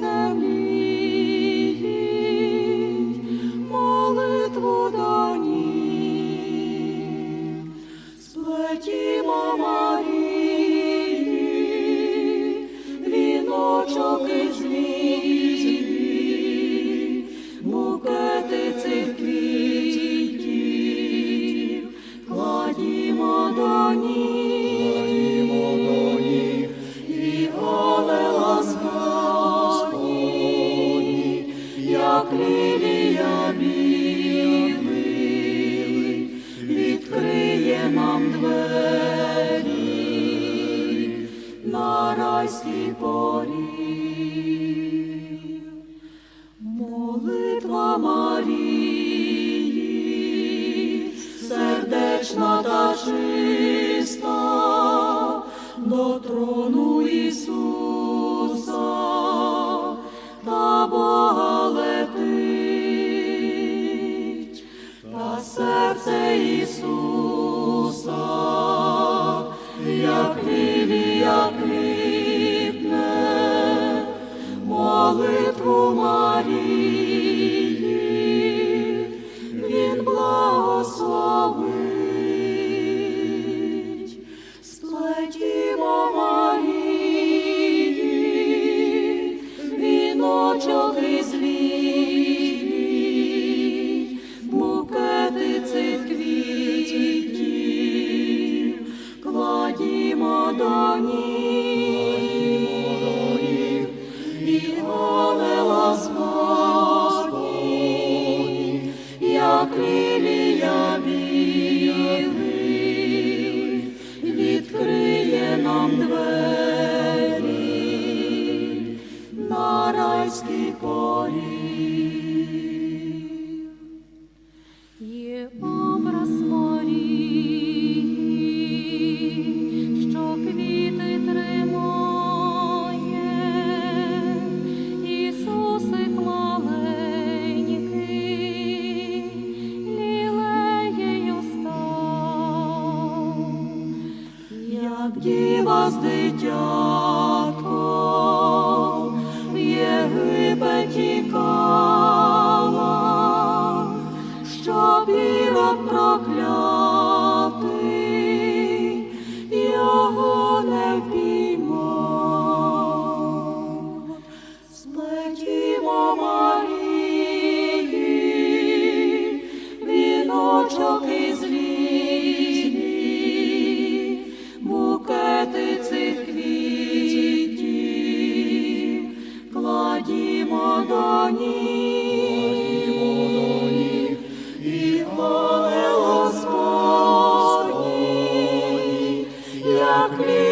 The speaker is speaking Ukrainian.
землі, молитву до ні, сплетімо. Як лілія білий, відкриє нам двері на райський поріг. Молитва Марії, сердечна та чиста, до трону Ісуса, як лілія квітне, молитву Марії, на райський поріг. Є образ Марії, що квіти тримає, Ісусик маленький, лілеєю став. Як діва з дитятком Єгипет тікала, щоб ірод проклятий rock me